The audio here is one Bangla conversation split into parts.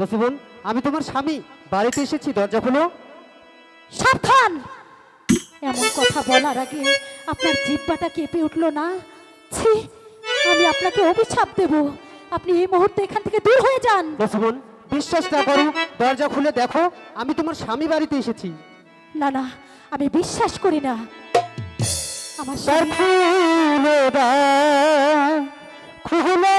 নসিবন আমি তোমার স্বামী। বাড়িতে এসেছি দরজা খুলো। সাবধান! এমন কথা বলার আগে আপনার জিব্বাটা কেঁপে উঠল না? ছি আমি আপনাকে অভিশাপ দেব। আপনি এই মুহূর্তে এখান থেকে দূর হয়ে যান। নসিবন বিশ্বাস না করো দরজা খুলে দেখো আমি তোমার স্বামী বাড়িতে এসেছি। না না আমি বিশ্বাস করি না। আমার স্বামী খুলে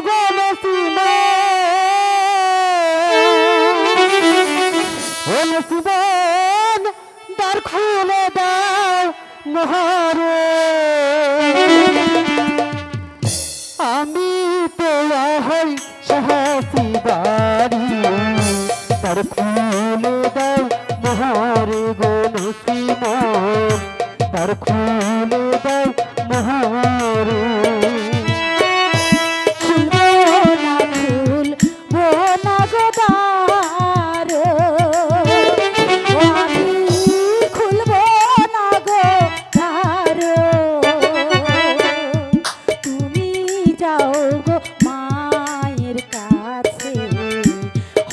নসিবন দ্বার খুলে দাও মহারে। আমি তো হই সাহসী বাড়ি তার খুলে দাও মহারে গো নসিবন তার খুলে দাও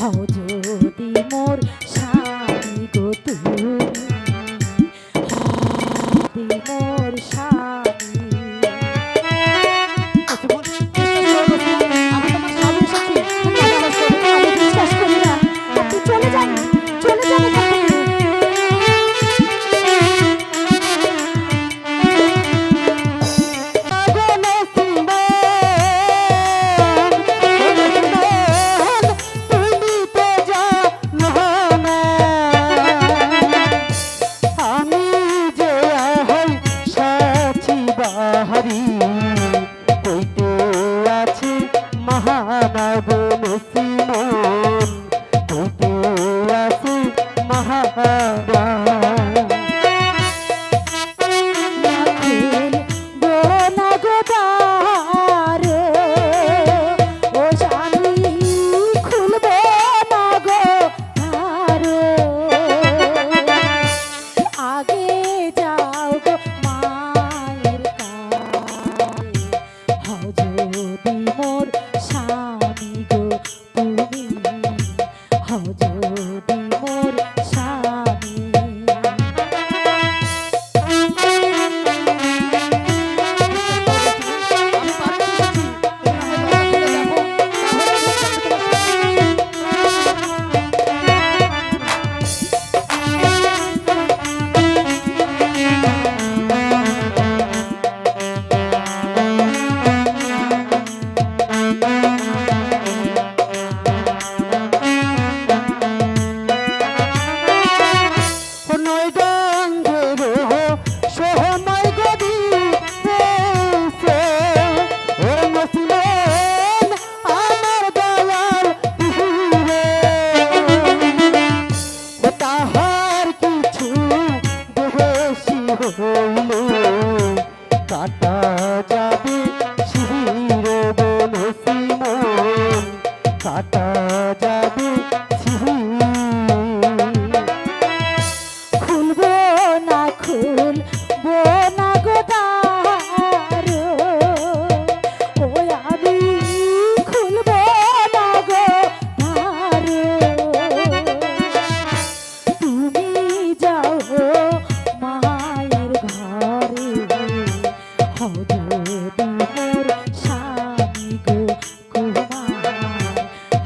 Oh. you. মহানাগন সিমন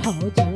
好久。